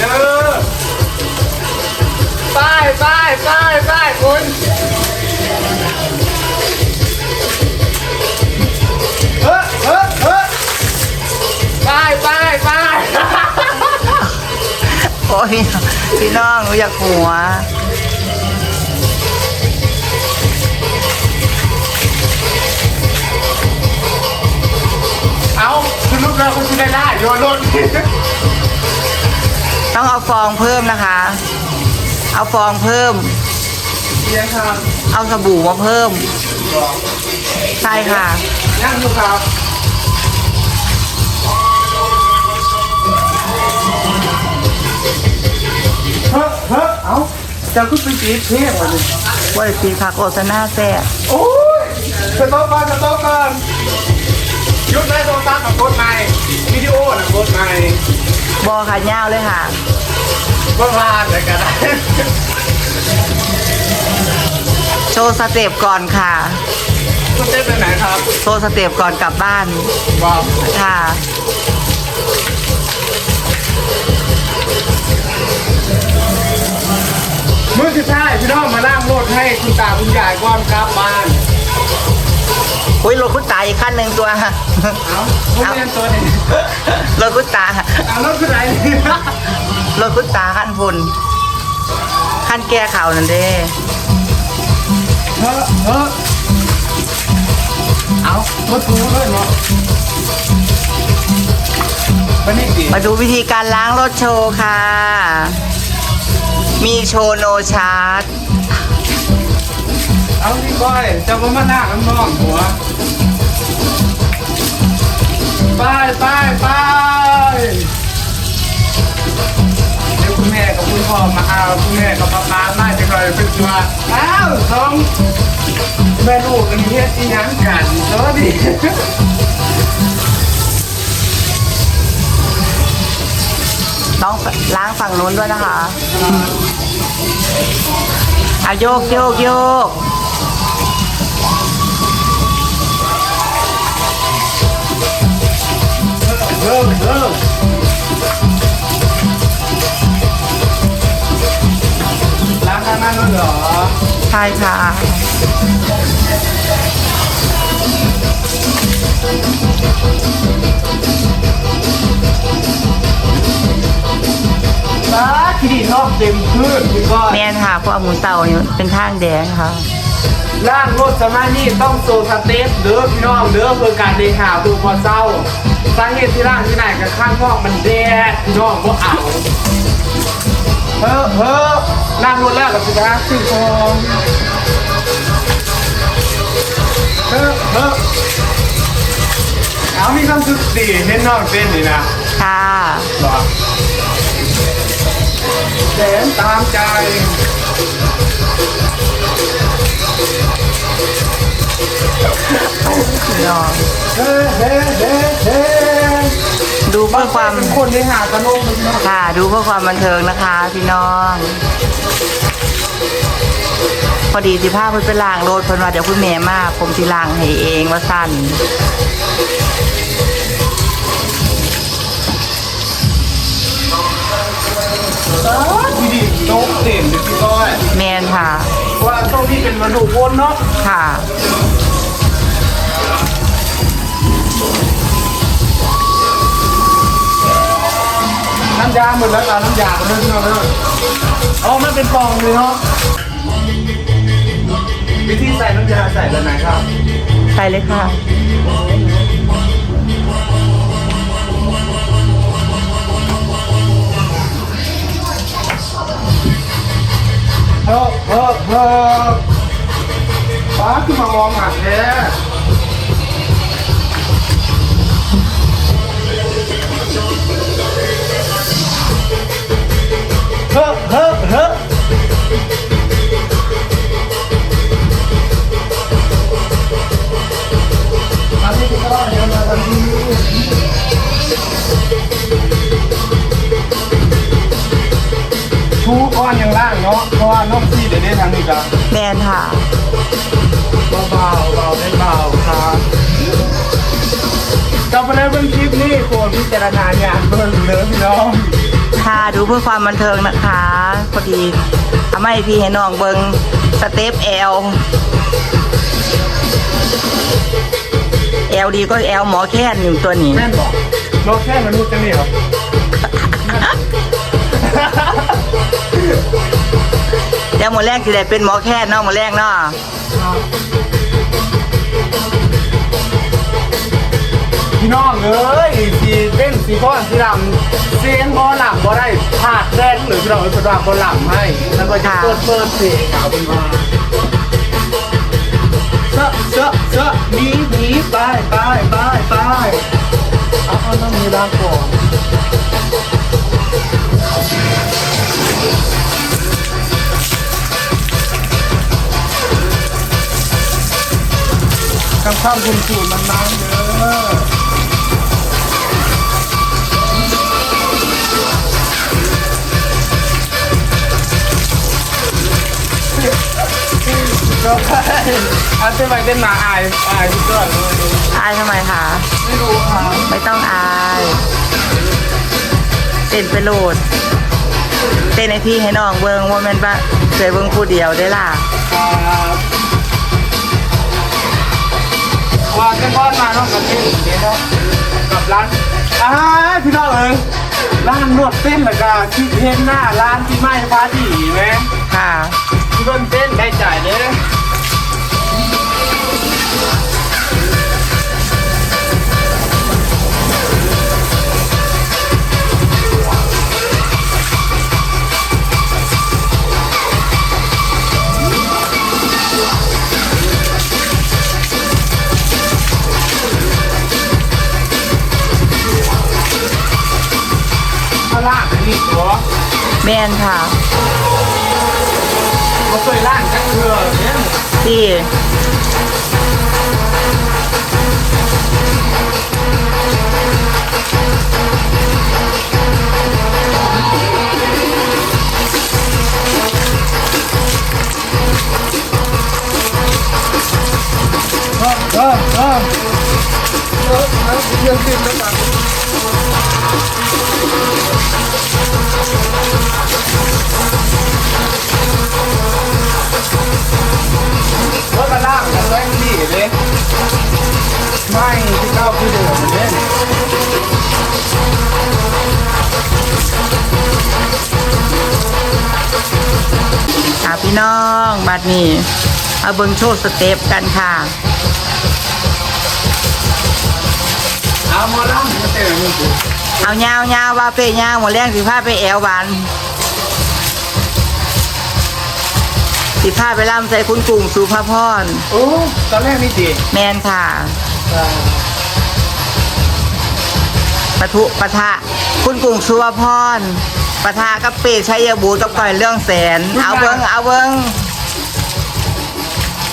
นะป๊อปปี้เด้อไปไปไปไปคุณเฮ้ยเฮ้ยเฮ้ป้ายไปไปไปโอ้ยพี่น้องหนูอยากหัว เอาคุณลูกเราคุณจะได้ได้โยนรถ ต้องเอาฟองเพิ่มนะคะ เอาฟองเพิ่มเสียงครับเอาสบู่มาเพิ่ม ใช่ค่ะนั่งดูครับเฮ้ยเฮ้ยเอาจะขึ้นไปจีบเท่งวันนี้ว่าสีผักโฆษณาแซ่บโอ้ยสต๊อกก่อนสต๊อกก่อนหยุดได้โทรศัพท์กับกดใหม่วิดีโอนะกดใหม่ บอค่ะย่าวเลยค่ะก็พลาดเลยกันได้โชว์สเต็ปก่อนค่ะคุณเต้นไปไหนครับโชว์สเต็ปก่อนกลับบ้านบอกค่ะมือสุดท้ายพี่น้องมาล่างรถให้คุณตาคุณยายก่อนกลับบ้าน อุ้ยรถคุณตาอีกขั้นหนึ่งตัวเอาผมเรียนตัวนี้รถคุณตาเอารถคือไหนรถคุณตาขั้นพุ่นขั้นแก้ข่าวนั่นเด้เฮ้อเฮ้อเอารถทูเลยเนาะวันนี้ดีมาดูวิธีการล้างรถโชว์ค่ะ มีโชว์โนชาร์จ เอาพี่บอยจะมามาหน้าน้ำนองหัวไปไปไปเดี๋ยวคุณแม่กับคุณพ่อมาเอาคุณแม่กับป้าป้ามาจะคอยเป็นตัวอ้าวสองแม่ลูกกันเฮ็ดอีหยังกันสวัสดีต้องล้างฝั่งนู้นด้วยนะคะอะโยกโยกโยก เริ่มเริ่มล้างข้างหน้าแล้วเหรอใช่ค่ะล้าที่ดีนอกเต็มพื้นพี่ก้อยแม่นค่ะเพราะว่าหมูเต่าอยู่เป็นทางแดงค่ะล่างรถสมานี่ต้องโซสเตปเด้อพี่น้องเด้อเพื่อการเดินข่าวดูพอเศร้า สาเหตุที่ล่างที่ไหนกับข้างนอกมันแดดพี่น้องก็เอาเฮ้อเฮ้อล่งรถแล้วกับสิบห้าสิบฟองเฮ้อเฮ้อเอามีคำสุดดีเห็นน้องเต้นนี่นะค่ะหรอแสนตามใจ เพื่อความเป็นคนที่หาตะโนมันเนาะค่ะ ดูเพื่อความบันเทิงนะคะ พี่น้อง พอดีสิภาพเพิ่นไปล้างรถเพิ่นว่าเดี๋ยวคุณแม่มาผมสิล้างให้เองว่าสั่นที่ดีโต๊ะเต็มเลยพี่ก้อยแมนค่ะ ว่าโต๊ะที่เป็นมนุษย์วนเนาะค่ะ น้ำยาหมดแล้วเอาน้ำยามาเลยพี่น้องเนาะอ๋อมันเป็นฟองเลยเนาะวิธีใส่น้ำยาใส่แบบไหนครับไปเลยค่ะ เฮ้อเฮ้อเฮ้อป้าขึ้นมามองหันแท้เชูก้อนยังล่างเนาะเพราะว่าน้องพี่เดี๋ยวได้ทางนี้กันแมนค่ะเบาเบาเบาได้เบาครับกลับมาแล้วเป็นคลิปนี้โปรดติดจารณาญาณเบิ่งเด้อพี่น้องค่ะดูเพื่อความบันเทิงนะคะพอดีทำให้พี่ให้น้องเบิงสเต็ปแอล แอลดีก็แอลหมอแค่นอยู่ตัวนี้ แม่นบอกโลกแค่มนุษย์จะนี่เหรอเดี๋ยวหมดแรกจะได้เป็นหมอแค่นเนาะหมดแรกเนาะพี่น้องเอ้ยสีเต้นสีก้อนสีดำเสียงบอหลับบ่ได้ผาดแดงหรือพี่น้องเอ้ยสดาบอหลับให้ แล้วก็จะเปิดเปิดเพลงเอาเป็นว่าเซะซะซะหนีหนีไปไปไปไปเอาเอาต้องมีร่างก่อนคำข้ามคุณสูตรมันน้ำเด้อ ก็อันเต้นไปเต้นมาอายอายทุกคนเลยอายทำไมคะ ไม่รู้ครับไม่ต้องอายเต้นไปโหลดเต้นให้พี่ให้น้องเบิงว่าแม่นปะเคยเบิงผู้เดียวได้ล่ะครับว่าเต้นบอลมาเนาะกับเต้นเดี๋ยวเนาะกับร้านอ่าพี่น้องเอ้ยร้านนวดเต้นแล้วก็ที่เห็นหน้าร้านที่ไม่ฟ้าดีไหมค่ะที่ เพิ่นเต้นได้จ่ายเด้อข้างล่างอันนี้ตัวแม่นค่ะ มันเคยล่างจังเถื่อเนี่ยที่เออเออเออเออเรื่องขึ้นแล้วกัน ล่างกันแรงดีเลยไม่ที่เก้าคือเดิมเล่นค่ะพี่น้องบัดนี้เอาเบิ้งโชว์สเต็ปกันค่ะ เอามาล่างเตะมือกูเอายาวยาวว่าเป้ยาวหมดแรงสิผ้าไปแอวบาน สิผ้าไปล่ำใส่คุณกุ้งสุภาพรโอ้ตอนแรกนี่ดีแมนค่ะปะทุปะทะคุณกุ้งสุภาพรปะทะกับเป้ชัยบูตรกับก่อยเรื่องแสน เอาเบิงเอาเบิง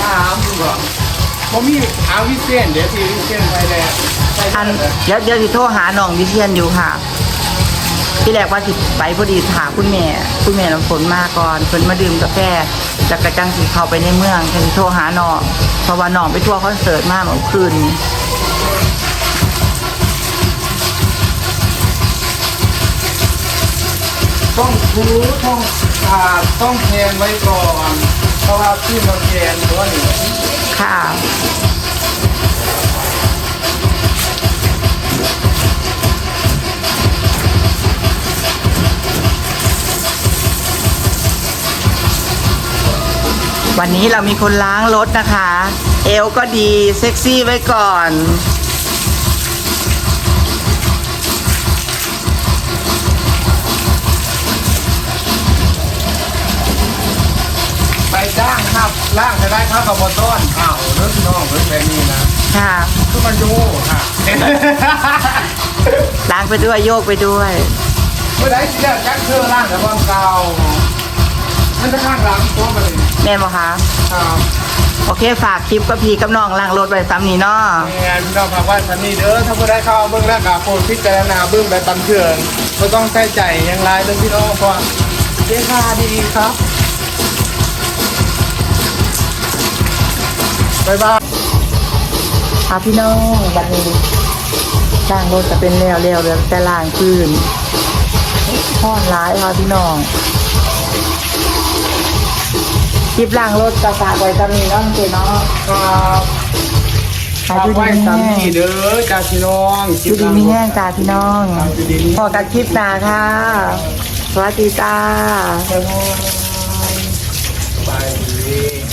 ตามดูก่อนผมมีอาวิเศษเดี๋ยวทีวิเศษไปเลยไปอันเลยเดี๋ยวเดี๋ยวสิโทรหาน้องวิเชียนอยู่ค่ะที่แรกว่าสิไปพอดีถามคุณแม่ คุณแม่น้ำฝนมาก่อนเพิ่นมาดื่มกาแฟ จากกระจังสีเข้าไปในเมืองจะสิโทรหาน้องเพราะว่าน้องไปทัวร์คอนเสิร์ตมาเมื่อคืนนี้ต้องทูต้องขาดต้องแทนไว้ก่อน เพราะว่าที่เราแทนตัวนี้ค่ะ วันนี้เรามีคนล้างรถนะคะ เอวก็ดีเซ็กซี่ไว้ก่อน ไปจ้างครับล่างจะได้ครับกับบอต้นอ้าวเรื่องน้องเรื่องแบบนี้นะค่ะ คือมันดูค่ะล้างไปด้วยโยกไปด้วย เมื่อไหร่ที่จะจักเชื่อล่างแต่ความเก่า มันจะข้างหลังตัวไปเลยแม่บอกคะครับโอเคฝากคลิปกับพี่กับน้องล้างรถไว้ซ้ำนี่เนาะงานพี่น้องฝากไว้สันนี่เด้อถ้าเมื่อได้เข้าเบื้องแรกกับโปรดพิจารณาเบื้องแบบตำเถื่อนไม่ต้องใส่ใจอยังไรเรื่องพี่น้องเพราะเด้ค่าดีครับบ๊ายบาย ค่ะพี่น้องบัดนี้ล่างรถจะเป็นแล้วแล้วเหลือแต่ล่างพื้นห้อนร้ายค่ะพี่น้อง คลิปล่างรถกระสากไว้จะมีน้องเจเนาะครับขาฝากดูดีไว้มีสามที่เด้อจ้าพี่น้องดูดีมีแห้งจ้าพี่น้องพอกันคลิปหนาค่ะ สวัสดีจ้า ไปดี